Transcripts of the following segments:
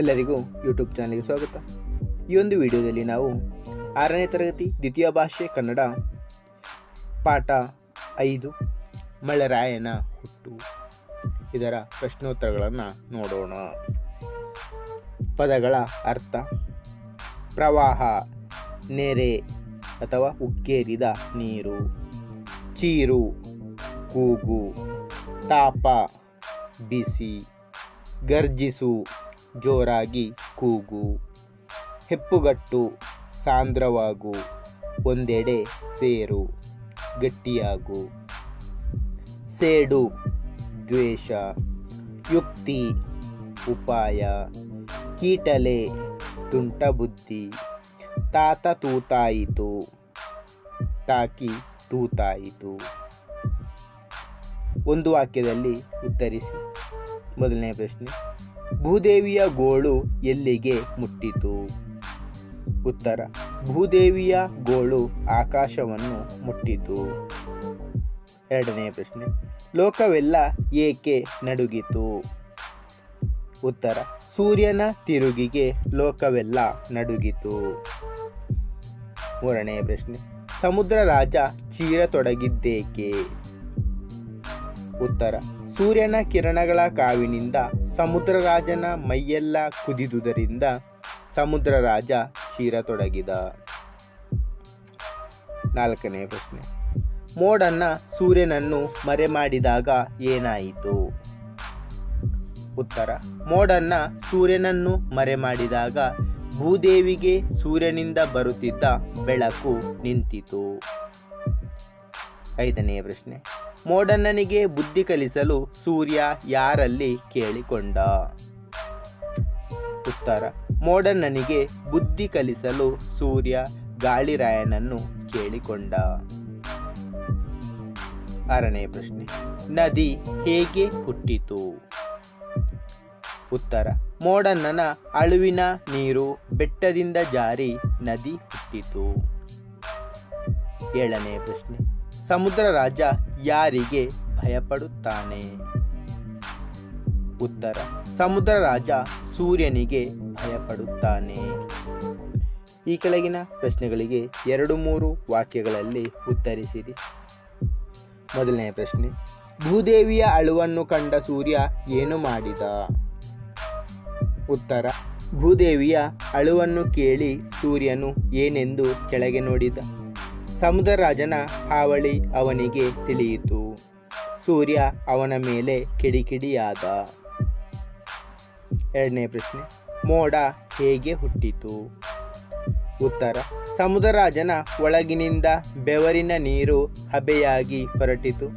ಎಲ್ಲರಿಗೂ ಯೂಟ್ಯೂಬ್ ಚಾನಲ್ಗೆ ಸ್ವಾಗತ. ಈ ಒಂದು ವಿಡಿಯೋದಲ್ಲಿ ನಾವು ಆರನೇ ತರಗತಿ ದ್ವಿತೀಯ ಭಾಷೆ ಕನ್ನಡ ಪಾಠ ಐದು ಮಳೆರಾಯನ ಹುಟ್ಟು. ಇದರ ಪ್ರಶ್ನೋತ್ತರಗಳನ್ನು ನೋಡೋಣ. ಪದಗಳ ಅರ್ಥ, ಪ್ರವಾಹ, ನೆರೆ ಅಥವಾ ಉಕ್ಕೇರಿದ ನೀರು, ಚೀರು, ಕೂಗು, ತಾಪ, ಬಿಸಿ, ಗರ್ಜಿಸು. ಜೋರಾಗಿ ಕೂಗು. ಹೆಪ್ಪುಗಟ್ಟು ಸಾಂದ್ರವಾಗು. ಒಂದೆಡೆ ಸೇರು. ಗಟ್ಟಿಯಾಗು. ಸೇಡು. ದ್ವೇಷ. ಯುಕ್ತಿ. ಉಪಾಯ. ಕೀಟಲೆ. ತುಂಟ ಬುದ್ಧಿ ತಾತ ತೂತಾಯಿತು. ತಾಕಿ ತೂತಾಯಿತು. ಒಂದು ವಾಕ್ಯದಲ್ಲಿ ಉತ್ತರಿಸಿ. ಮೊದಲನೇ ಪ್ರಶ್ನೆ. ಭೂದೇವಿಯ ಗೋಳು ಎಲ್ಲಿಗೆ ಮುಟ್ಟಿತು? ಉತ್ತರ, ಭೂದೇವಿಯ ಗೋಳು ಆಕಾಶವನ್ನು ಮುಟ್ಟಿತು. ಎರಡನೇ ಪ್ರಶ್ನೆ, ಲೋಕವೆಲ್ಲ ಏಕೆ ನಡುಗಿತು? ಉತ್ತರ, ಸೂರ್ಯನ ತಿರುಗಿಗೆ ಲೋಕವೆಲ್ಲ ನಡುಗಿತು. ಮೂರನೆಯ ಪ್ರಶ್ನೆ, ಸಮುದ್ರ ರಾಜ ಚೀರತೊಡಗಿದ್ದೇಕೆ? ಉತ್ತರ ಸೂರ್ಯನ ಕಿರಣಗಳ ಕಾವಿನಿಂದ ಸಮುದ್ರರಾಜನ ಮೈಯೆಲ್ಲ ಕುದಿದುದರಿಂದ ಸಮುದ್ರ ರಾಜ ಚೀರತೊಡಗಿದ ನಾಲ್ಕನೇ ಪ್ರಶ್ನೆ. ಮೋಡನ್ನ ಸೂರ್ಯನನ್ನು ಮರೆ ಮಾಡಿದಾಗ ಏನಾಯಿತು? ಉತ್ತರ. ಮೋಡನ್ನ ಸೂರ್ಯನನ್ನು ಮರೆ ಮಾಡಿದಾಗ ಭೂದೇವಿಗೆ ಸೂರ್ಯನಿಂದ ಬರುತ್ತಿದ್ದ ಬೆಳಕು ನಿಂತಿತು. ಐದನೆಯ ಪ್ರಶ್ನೆ. ಮೋಡಣ್ಣನಿಗೆ ಬುದ್ಧಿ ಕಲಿಸಲು ಸೂರ್ಯ ಯಾರಲ್ಲಿ ಕೇಳಿಕೊಂಡ? ಉತ್ತರ ಮೋಡಣ್ಣನಿಗೆ ಬುದ್ಧಿ ಕಲಿಸಲು ಸೂರ್ಯ ಗಾಳಿರಾಯನನ್ನು ಕೇಳಿಕೊಂಡ. ಆರನೇ ಪ್ರಶ್ನೆ, ನದಿ ಹೇಗೆ ಹುಟ್ಟಿತು? ಉತ್ತರ ಮೋಡಣ್ಣನ ಅಳುವಿನ ನೀರು ಬೆಟ್ಟದಿಂದ ಜಾರಿ ನದಿ ಹುಟ್ಟಿತು. ಏಳನೇ ಪ್ರಶ್ನೆ ಸಮುದ್ರ ರಾಜ ಯಾರಿಗೆ ಭಯಪಡುತ್ತಾನೆ? ಉತ್ತರ ಸಮುದ್ರ ರಾಜ ಸೂರ್ಯನಿಗೆ ಭಯಪಡುತ್ತಾನೆ. ಈ ಕೆಳಗಿನ ಪ್ರಶ್ನೆಗಳಿಗೆ ಎರಡು ಮೂರು ವಾಕ್ಯಗಳಲ್ಲಿ ಉತ್ತರಿಸಿರಿ. ಮೊದಲನೆಯ ಪ್ರಶ್ನೆ, ಭೂದೇವಿಯ ಅಳುವನ್ನು ಕಂಡ ಸೂರ್ಯ ಏನು ಮಾಡಿದ? ಉತ್ತರ, ಭೂದೇವಿಯ ಅಳುವನ್ನು ಕೇಳಿ ಸೂರ್ಯನು ಏನೆಂದು ಕೆಳಗೆ ನೋಡಿದ? ಸಮುದ್ರ ರಾಜನ ಹಾವಳಿ ಅವನಿಗೆ ತಿಳಿಯಿತು. ಸೂರ್ಯ ಅವನ ಮೇಲೆ ಕಿಡಿಕಿಡಿಯಾದ. ಎರಡನೇ ಪ್ರಶ್ನೆ, ಮೋಡ ಹೇಗೆ ಹುಟ್ಟಿತು? ಉತ್ತರ, ಸಮುದ್ರರಾಜನ ಒಳಗಿನಿಂದ ಬೆವರಿನ ನೀರು ಹಬೆಯಾಗಿ ಹೊರಟಿತು.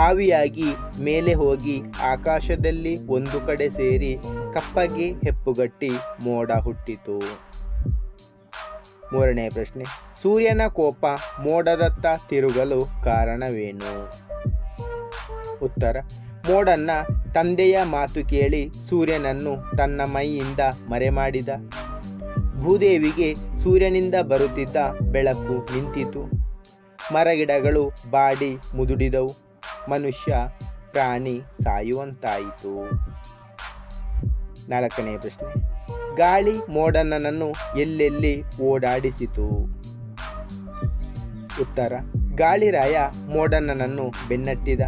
ಆವಿಯಾಗಿ ಮೇಲೆ ಹೋಗಿ ಆಕಾಶದಲ್ಲಿ ಒಂದು ಕಡೆ ಸೇರಿ ಕಪ್ಪಗೆ ಹೆಪ್ಪುಗಟ್ಟಿ ಮೋಡ ಹುಟ್ಟಿತು. ಮೂರನೇ ಪ್ರಶ್ನೆ. ಸೂರ್ಯನ ಕೋಪ ಮೋಡದತ್ತ ತಿರುಗಲು ಕಾರಣವೇನು? ಉತ್ತರ. ಮೋಡನ್ನ ತಂದೆಯ ಮಾತು ಕೇಳಿ ಸೂರ್ಯನನ್ನು ತನ್ನ ಮೈಯಿಂದ ಮರೆಮಾಡಿದ. ಭೂದೇವಿಗೆ ಸೂರ್ಯನಿಂದ ಬರುತ್ತಿದ್ದ ಬೆಳಕು ನಿಂತಿತು. ಮರಗಿಡಗಳು ಬಾಡಿ ಮುದುಡಿದವು. ಮನುಷ್ಯ, ಪ್ರಾಣಿ ಸಾಯುವಂತಾಯಿತು. ನಾಲ್ಕನೇ ಪ್ರಶ್ನೆ. ಗಾಳಿ ಮೋಡಣ್ಣನನ್ನು ಎಲ್ಲೆಲ್ಲಿ ಓಡಾಡಿಸಿತು? ಉತ್ತರ ಗಾಳಿರಾಯ ಮೋಡಣ್ಣನನ್ನು ಬೆನ್ನಟ್ಟಿದ.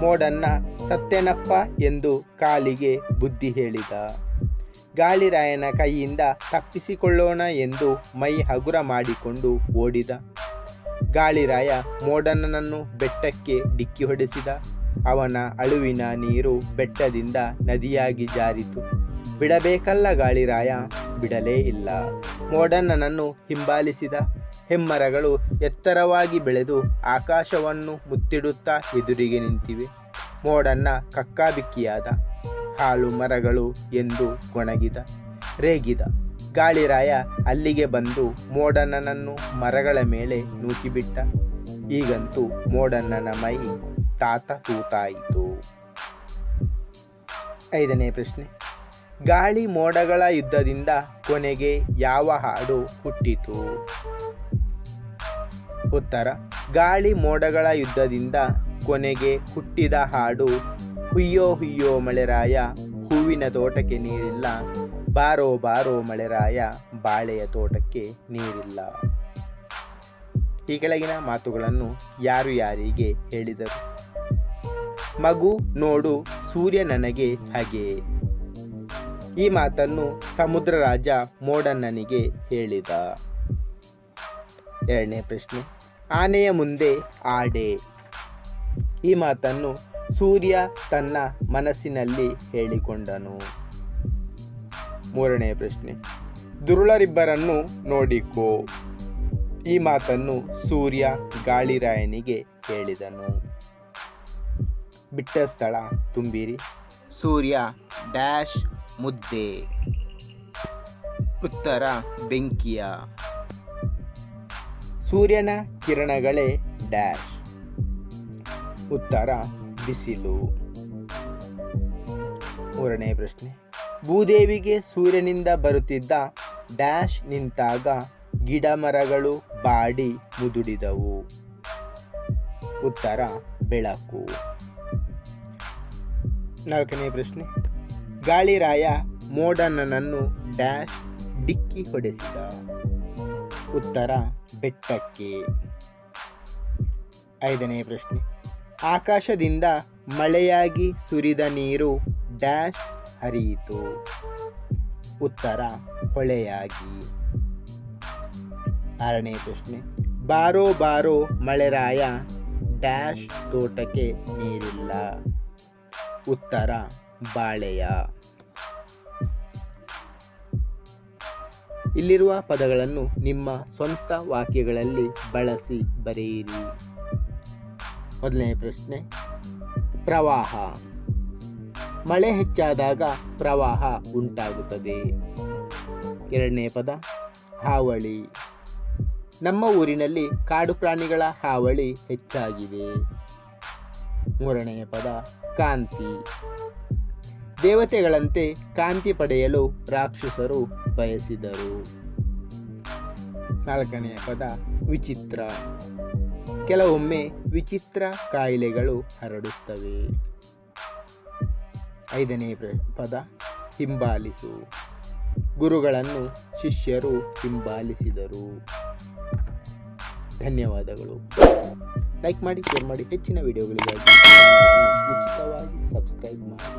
ಮೋಡಣ್ಣ ಸತ್ಯನಪ್ಪ ಎಂದು ಕಾಲಿಗೆ ಬುದ್ಧಿ ಹೇಳಿದ. ಗಾಳಿರಾಯನ ಕೈಯಿಂದ ತಪ್ಪಿಸಿಕೊಳ್ಳೋಣ ಎಂದು ಮೈ ಹಗುರ ಮಾಡಿಕೊಂಡು ಓಡಿದ. ಗಾಳಿರಾಯ ಮೋಡಣ್ಣನನ್ನು ಬೆಟ್ಟಕ್ಕೆ ಡಿಕ್ಕಿ ಹೊಡೆಸಿದ. ಅವನ ಅಳುವಿನ ನೀರು ಬೆಟ್ಟದಿಂದ ನದಿಯಾಗಿ ಜಾರಿತು. ಬಿಡಬೇಕಲ್ಲ ಗಾಳಿರಾಯ ಬಿಡಲೇ ಇಲ್ಲ. ಮೋಡಣ್ಣನನ್ನು ಹಿಂಬಾಲಿಸಿದ ಹೆಮ್ಮರಗಳು ಎತ್ತರವಾಗಿ ಬೆಳೆದು ಆಕಾಶವನ್ನು ಮುತ್ತಿಡುತ್ತಾ ಎದುರಿಗೆ ನಿಂತಿವೆ. ಮೋಡಣ್ಣ ಕಕ್ಕಾಬಿಕ್ಕಿಯಾದ ಹಾಲು ಮರಗಳು ಎಂದು ಗೊಣಗಿದ, ರೇಗಿದ. ಗಾಳಿರಾಯ ಅಲ್ಲಿಗೆ ಬಂದು ಮೋಡಣ್ಣನನ್ನು ಮರಗಳ ಮೇಲೆ ನೂಕಿಬಿಟ್ಟ. ಈಗಂತೂ ಮೋಡಣ್ಣನ ಮೈ ತಾತ ತೂತಾಯಿತು. ಐದನೇ ಪ್ರಶ್ನೆ. ಗಾಳಿ ಮೋಡಗಳ ಯುದ್ಧದಿಂದ ಕೊನೆಗೆ ಯಾವ ಹಾಡು ಹುಟ್ಟಿತು? ಉತ್ತರ, ಗಾಳಿ ಮೋಡಗಳ ಯುದ್ಧದಿಂದ ಕೊನೆಗೆ ಹುಟ್ಟಿದ ಹಾಡು ಹುಯ್ಯೋ ಹುಯ್ಯೋ ಮಳೆರಾಯ, ಹೂವಿನ ತೋಟಕ್ಕೆ ನೀರಿಲ್ಲ, ಬಾರೋ ಬಾರೋ ಮಳೆರಾಯ, ಬಾಳೆಯ ತೋಟಕ್ಕೆ ನೀರಿಲ್ಲ. ಈ ಕೆಳಗಿನ ಮಾತುಗಳನ್ನು ಯಾರು ಯಾರಿಗೆ ಹೇಳಿದರು? ಮಗು ನೋಡು, ಸೂರ್ಯ ನನಗೆ ಹಾಗೆ. ಈ ಮಾತನ್ನು ಸಮುದ್ರ ರಾಜ ಮೋಡಣ್ಣನಿಗೆ ಹೇಳಿದ. ಎರಡನೇ ಪ್ರಶ್ನೆ, ಆನೆಯ ಮುಂದೆ ಆಡೆ. ಈ ಮಾತನ್ನು ಸೂರ್ಯ ತನ್ನ ಮನಸ್ಸಿನಲ್ಲಿ ಹೇಳಿಕೊಂಡನು. ಮೂರನೇ ಪ್ರಶ್ನೆ, ದುರುಳರಿಬ್ಬರನ್ನು ನೋಡಿಕೋ. ಈ ಮಾತನ್ನು ಸೂರ್ಯ ಗಾಳಿರಾಯನಿಗೆ ಹೇಳಿದನು. ಬಿಟ್ಟ ಸ್ಥಳ ತುಂಬಿರಿ. ಸೂರ್ಯ ಡ್ಯಾಶ್ ಮುದ್ದೆ, ಉತ್ತರ ಬೆಂಕಿಯ. ಸೂರ್ಯನ ಕಿರಣಗಳೇ ಡ್ಯಾಶ್. ಉತ್ತರ ಬಿಸಿಲು. ಮೂರನೇ ಪ್ರಶ್ನೆ. ಭೂದೇವಿಗೆ ಸೂರ್ಯನಿಂದ ಬರುತ್ತಿದ್ದ ಡ್ಯಾಶ್ ನಿಂತಾಗ ಗಿಡ ಮರಗಳು ಬಾಡಿ ಮುದುಡಿದವು. ಉತ್ತರ ಬೆಳಕು. ನಾಲ್ಕನೇ ಪ್ರಶ್ನೆ. ಗಾಳಿರಾಯ ಮೋಡನನನ್ನು ಡ್ಯಾಶ್ ಡಿಕ್ಕಿ ಹೊಡೆಸಿದ. ಉತ್ತರ, ಬೆಟ್ಟಕ್ಕೆ. ಐದನೇ ಪ್ರಶ್ನೆ. ಆಕಾಶದಿಂದ ಮಳೆಯಾಗಿ ಸುರಿದ ನೀರು ಡ್ಯಾಶ್ ಹರಿಯಿತು. ಉತ್ತರ, ಹೊಳೆಯಾಗಿ. ಆರನೇ ಪ್ರಶ್ನೆ. ಬಾರೋ ಬಾರೋ ಮಳೆರಾಯ ಡ್ಯಾಶ್ ತೋಟಕ್ಕೆ ನೀರಿಲ್ಲ. ಉತ್ತರ, ಬಾಳೆಯ. ಇಲ್ಲಿರುವ ಪದಗಳನ್ನು ನಿಮ್ಮ ಸ್ವಂತ ವಾಕ್ಯಗಳಲ್ಲಿ ಬಳಸಿ ಬರೆಯಿರಿ. ಮೊದಲನೇ ಪ್ರಶ್ನೆ, ಪ್ರವಾಹ. ಮಳೆ ಹೆಚ್ಚಾದಾಗ ಪ್ರವಾಹ ಉಂಟಾಗುತ್ತದೆ. ಎರಡನೇ ಪದ, ಹಾವಳಿ. ನಮ್ಮ ಊರಿನಲ್ಲಿ ಕಾಡು ಪ್ರಾಣಿಗಳ ಹಾವಳಿ ಹೆಚ್ಚಾಗಿದೆ. ಮೂರನೆಯ ಪದ, ಕಾಂತಿ. ದೇವತೆಗಳಂತೆ ಕಾಂತಿ ಪಡೆಯಲು ರಾಕ್ಷಸರು ಬಯಸಿದರು. ನಾಲ್ಕನೆಯ ಪದ, ವಿಚಿತ್ರ. ಕೆಲವೊಮ್ಮೆ ವಿಚಿತ್ರ ಕಾಯಿಲೆಗಳು ಹರಡುತ್ತವೆ. ಐದನೇ ಪದ, ಹಿಂಬಾಲಿಸು. ಗುರುಗಳನ್ನು ಶಿಷ್ಯರು ಹಿಂಬಾಲಿಸಿದರು. ಧನ್ಯವಾದಗಳು. ಲೈಕ್ ಮಾಡಿ ಶೇರ್ ಮಾಡಿ. ಹೆಚ್ಚಿನ ವಿಡಿಯೋಗಳಿಗಾಗಿ ಉಚಿತವಾಗಿ ಸಬ್ಸ್ಕ್ರೈಬ್ ಮಾಡಿ.